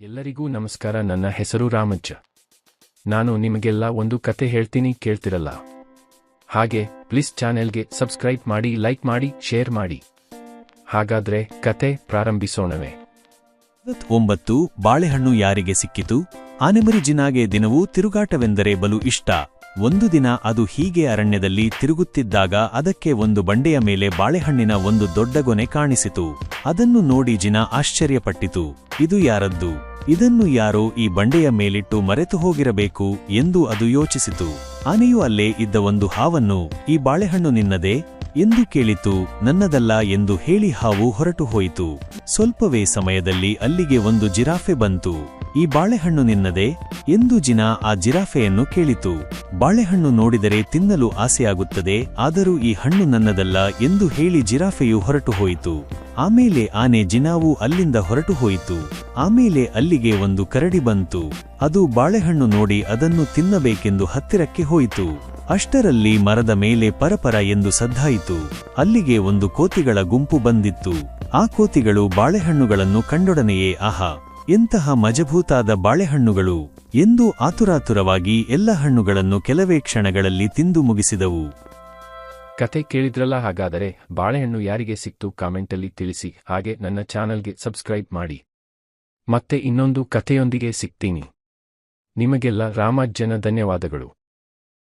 ಎಲ್ಲರಿಗೂ ನಮಸ್ಕಾರ. ನನ್ನ ಹೆಸರು ರಾಮಜ್ಜ. ನಾನು ನಿಮಗೆಲ್ಲ ಒಂದು ಕತೆ ಹೇಳ್ತೀನಿ ಕೇಳ್ತಿರಲ್ಲ. ಹಾಗೆ, ಪ್ಲೀಸ್ ಚಾನೆಲ್ಗೆ ಸಬ್ಸ್ಕ್ರೈಬ್ ಮಾಡಿ, ಲೈಕ್ ಮಾಡಿ, ಶೇರ್ ಮಾಡಿ. ಹಾಗಾದ್ರೆ ಕತೆ ಪ್ರಾರಂಭಿಸೋಣವೇ. ಒಂಬತ್ತು, ಬಾಳೆಹಣ್ಣು ಯಾರಿಗೆ ಸಿಕ್ಕಿತು? ಆನೆಮರಿ ಜಿನಾಗೆ ದಿನವೂ ತಿರುಗಾಟವೆಂದರೆ ಬಲು ಇಷ್ಟ. ಒಂದು ದಿನ ಅದು ಹೀಗೆ ಅರಣ್ಯದಲ್ಲಿ ತಿರುಗುತ್ತಿದ್ದಾಗ ಅದಕ್ಕೆ ಒಂದು ಬಂಡೆಯ ಮೇಲೆ ಬಾಳೆಹಣ್ಣಿನ ಒಂದು ದೊಡ್ಡ ಗೊನೆ ಕಾಣಿಸಿತು. ಅದನ್ನು ನೋಡಿ ಜಿನ ಆಶ್ಚರ್ಯಪಟ್ಟಿತು. ಇದು ಯಾರದ್ದು? ಇದನ್ನು ಯಾರೋ ಈ ಬಂಡೆಯ ಮೇಲಿಟ್ಟು ಮರೆತು ಹೋಗಿರಬೇಕು ಎಂದು ಅದು ಯೋಚಿಸಿತು. ಆನೆಯು ಅಲ್ಲೇ ಇದ್ದ ಒಂದು ಹಾವನ್ನು, ಈ ಬಾಳೆಹಣ್ಣು ನಿನ್ನದೇ? ಎಂದು ಕೇಳಿತು. ನನ್ನದಲ್ಲ ಎಂದು ಹೇಳಿ ಹಾವು ಹೊರಟು ಹೋಯಿತು ಸ್ವಲ್ಪವೇ ಸಮಯದಲ್ಲಿ ಅಲ್ಲಿಗೆ ಒಂದು ಜಿರಾಫೆ ಬಂತು. ಈ ಬಾಳೆಹಣ್ಣು ನಿನ್ನದೇ ಎಂದು ಜಿನ ಆ ಜಿರಾಫೆಯನ್ನು ಕೇಳಿತು. ಬಾಳೆಹಣ್ಣು ನೋಡಿದರೆ ತಿನ್ನಲು ಆಸೆಯಾಗುತ್ತದೆ, ಆದರೂ ಈ ಹಣ್ಣು ನನ್ನದಲ್ಲ ಎಂದು ಹೇಳಿ ಜಿರಾಫೆಯು ಹೊರಟು ಹೋಯಿತು. ಆಮೇಲೆ ಆನೆ ಜಿನಾವು ಅಲ್ಲಿಂದ ಹೊರಟು ಹೋಯಿತು. ಆಮೇಲೆ ಅಲ್ಲಿಗೆ ಒಂದು ಕರಡಿ ಬಂತು. ಅದು ಬಾಳೆಹಣ್ಣು ನೋಡಿ ಅದನ್ನು ತಿನ್ನಬೇಕೆಂದು ಹತ್ತಿರಕ್ಕೆ ಹೋಯಿತು. ಅಷ್ಟರಲ್ಲಿ ಮರದ ಮೇಲೆ ಪರಪರ ಎಂದು ಸದ್ದಾಯಿತು. ಅಲ್ಲಿಗೆ ಒಂದು ಕೋತಿಗಳ ಗುಂಪು ಬಂದಿತ್ತು. ಆ ಕೋತಿಗಳು ಬಾಳೆಹಣ್ಣುಗಳನ್ನು ಕಂಡೊಡನೆಯೇ, ಆಹಾ! ಎಂತಹ ಮಜಭೂತಾದ ಬಾಳೆಹಣ್ಣುಗಳು ಎಂದು ಆತುರಾತುರವಾಗಿ ಎಲ್ಲ ಹಣ್ಣುಗಳನ್ನು ಕೆಲವೇ ಕ್ಷಣಗಳಲ್ಲಿ ತಿಂದು ಮುಗಿಸಿದವು. ಕತೆ ಕೇಳಿದ್ರಲ್ಲ ಹಾಗಾದರೆ ಬಾಳೆಹಣ್ಣು ಯಾರಿಗೆ ಸಿಕ್ತು ಕಾಮೆಂಟಲ್ಲಿ ತಿಳಿಸಿ, ಹಾಗೆ ನನ್ನ ಚಾನಲ್ಗೆ ಸಬ್ಸ್ಕ್ರೈಬ್ ಮಾಡಿ. ಮತ್ತೆ ಇನ್ನೊಂದು ಕಥೆಯೊಂದಿಗೆ ಸಿಗ್ತೀನಿ. ನಿಮಗೆಲ್ಲ ರಾಮಾಜ್ಜನ ಧನ್ಯವಾದಗಳು.